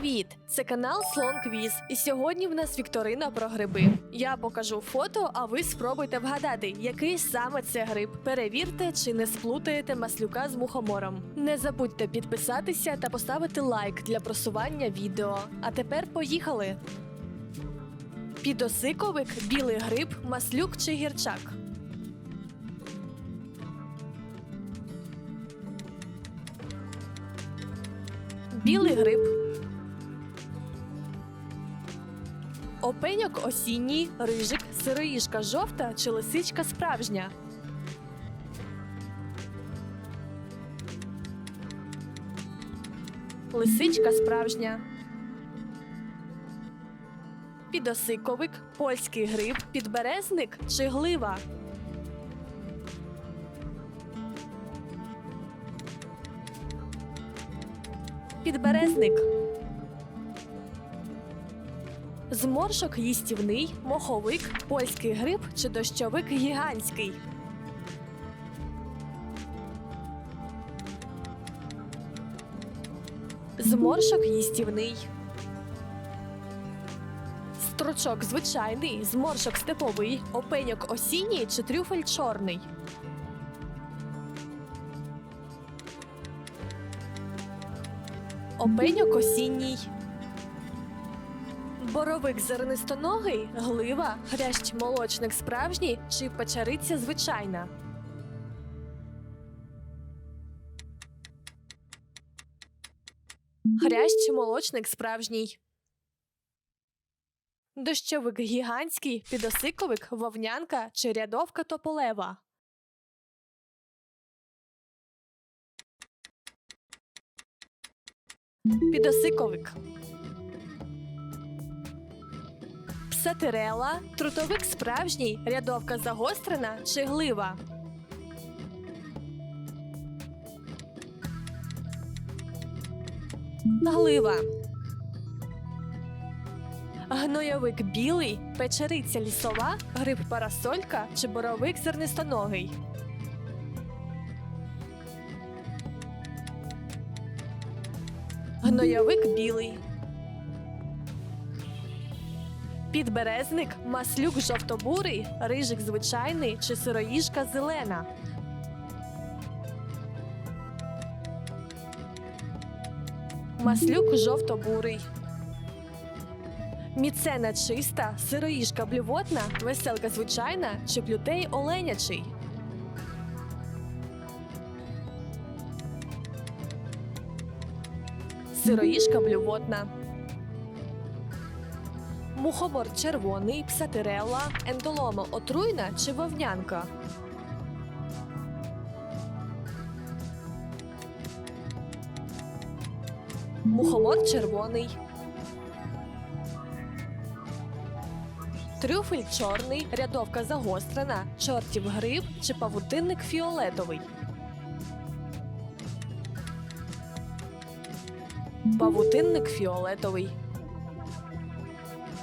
Привіт! Це канал Слон Квіз. І сьогодні в нас вікторина про гриби. Я покажу фото, а ви спробуйте вгадати, який саме це гриб. Перевірте, чи не сплутаєте маслюка з мухомором. Не забудьте підписатися та поставити лайк для просування відео. А тепер поїхали. Підосиковик, білий гриб, маслюк чи гірчак. Білий гриб. Опеньок осінній, рижик, сироїжка жовта чи лисичка справжня. Лисичка справжня. Підосиковик, польський гриб, підберезник чи глива. Підберезник. Зморшок їстівний, моховик, польський гриб чи дощовик гігантський. Зморшок їстівний. Строчок звичайний, зморшок степовий, опеньок осінній чи трюфель чорний. Опеньок осінній. Боровик зернистоногий, глива, хрящ молочник справжній чи печериця звичайна. Хрящ молочник справжній. Дощовик гігантський, підосиковик, вовнянка чи рядовка тополева. Підосиковик. Псатирела, трутовик справжній, рядовка загострена чи глива. Глива. Гнойовик білий, печериця лісова, гриб парасолька чи боровик зернистоногий. Гнойовик білий. Підберезник, маслюк жовтобурий, рижик звичайний чи сироїжка зелена. Маслюк жовтобурий. Міцена чиста, сироїжка блювотна, веселка звичайна чи плютей оленячий. Сироїжка блювотна. Мухомор червоний, псатирелла, ендолома отруйна чи вовнянка. Мухомор червоний. Трюфель чорний, рядовка загострена, чортів гриб чи павутинник фіолетовий. Павутинник фіолетовий.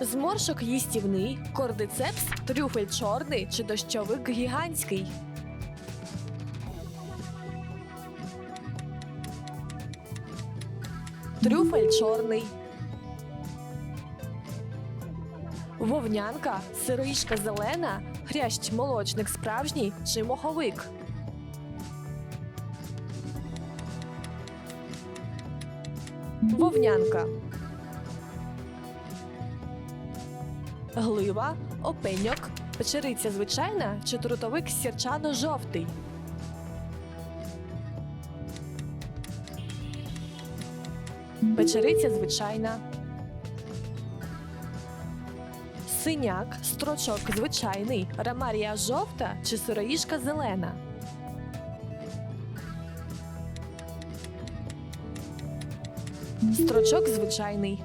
Зморшок їстівний, кордицепс, трюфель чорний чи дощовик гігантський. Трюфель чорний. Вовнянка, сироїшка зелена, хрящ молочник справжній чи моховик. Вовнянка. Глива, опеньок, печериця звичайна чи трутовик сірчано-жовтий. Печериця звичайна. Синяк, строчок звичайний, рамарія жовта чи сироїжка зелена. Строчок звичайний.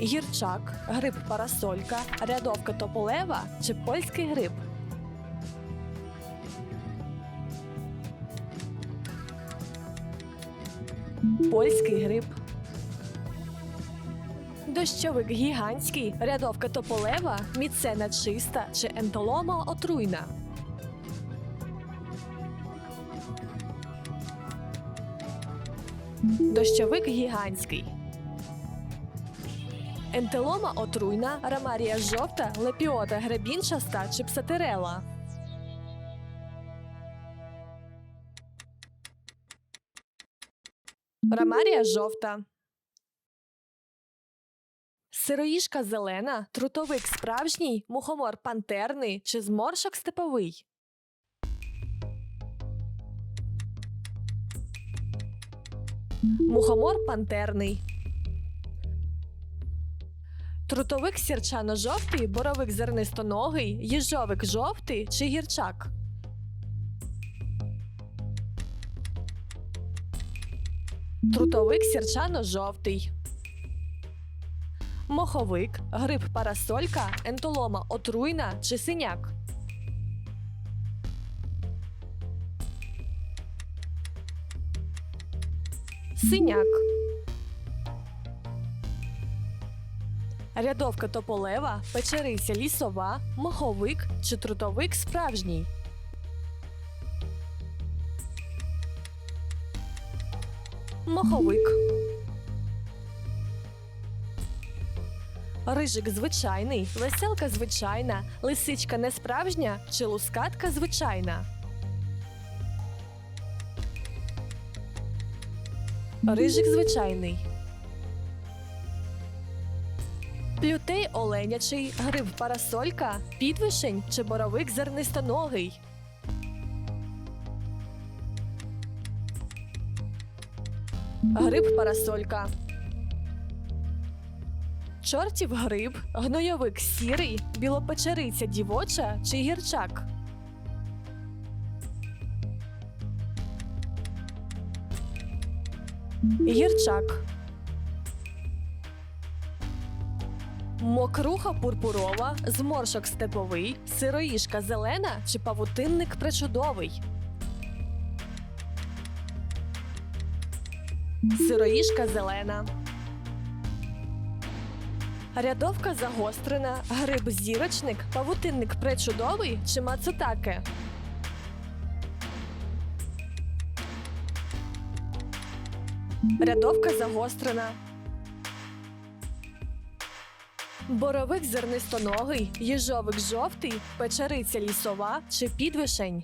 Гірчак, гриб парасолька, рядовка тополева чи польський гриб. Польський гриб. Дощовик гігантський, рядовка тополева, міцена чиста чи ентолома отруйна. Дощовик гігантський. Ентелома отруйна, рамарія жовта, лепіота гребінчаста чи псатерела. Рамарія жовта. Сироїжка зелена, трутовик справжній, мухомор пантерний чи зморшок степовий. Мухомор пантерний. Трутовик сірчано-жовтий, боровик зернистоногий, їжовик жовтий чи гірчак. Трутовик сірчано-жовтий. Моховик, гриб парасолька, ентолома отруйна чи синяк. Синяк. Рядовка тополева, печериця лісова, моховик чи трутовик справжній. Моховик. Рижик звичайний, веселка звичайна, лисичка несправжня чи лускатка звичайна. Рижик звичайний. Плютей оленячий, гриб парасолька, підвишень чи боровик зернистоногий. Гриб парасолька. Чортів гриб, гнойовик сірий, білопечериця дівоча чи гірчак. Гірчак. Мокруха пурпурова, зморшок степовий, сироїжка зелена чи павутинник причудовий. Сироїжка зелена. Рядовка загострена, гриб зірочник, павутинник пречудовий чи мацутаке. Рядовка загострена. Боровик зернистоногий, їжовик жовтий, печериця лісова чи підвишень.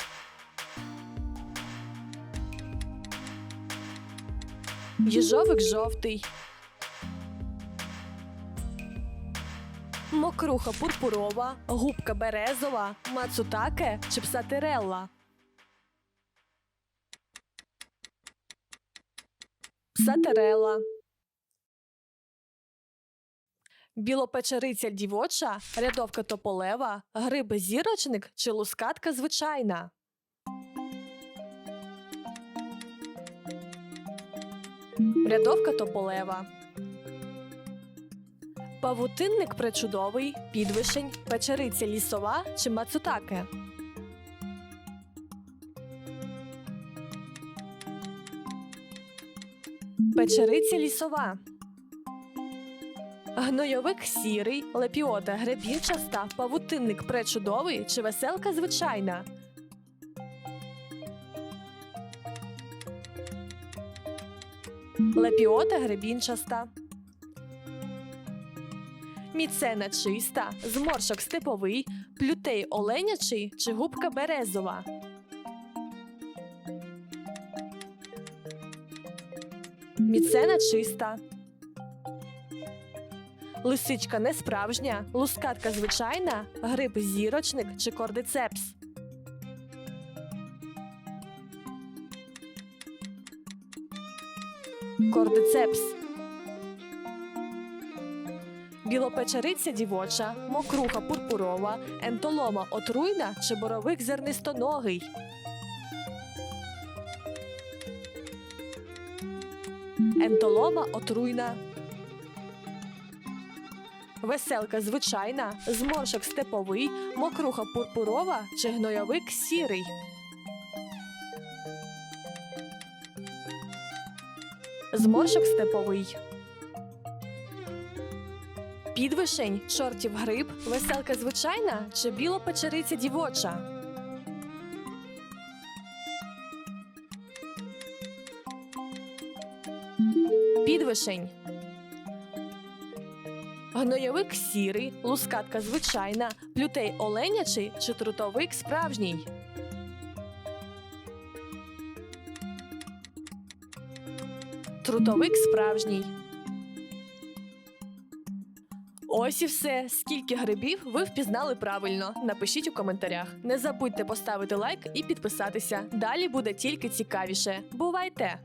Їжовик жовтий. Мокруха пурпурова, губка березова, мацутаке чи псатерелла. Псатерелла. Білопечериця дівоча, рядовка тополева, гриб зірочник чи лускатка звичайна. Рядовка тополева. Павутинник причудовий, підвишень, печериця лісова чи мацутаке. Печериця лісова. Гнойовик сірий, лепіота гребінчаста, павутинник пречудовий чи веселка звичайна. Лепіота гребінчаста. Міцена чиста, зморшок степовий, плютей оленячий чи губка березова. Міцена чиста. Лисичка несправжня, лускатка звичайна, гриб зірочник чи кордицепс. Кордицепс. Білопечериця дівоча, мокруха пурпурова, ентолома отруйна чи боровик зернистоногий. Ентолома отруйна. Веселка звичайна, зморшок степовий, мокруха пурпурова чи гнойовик сірий. Зморшок степовий. Підвишень, чортів гриб, веселка звичайна чи білопечериця дівоча. вишень. Гнойовик сірий, лускатка звичайна, плютей оленячий чи трутовик справжній. Трутовик справжній. Ось і все. Скільки грибів ви впізнали правильно? Напишіть у коментарях. Не забудьте поставити лайк і підписатися. Далі буде тільки цікавіше. Бувайте!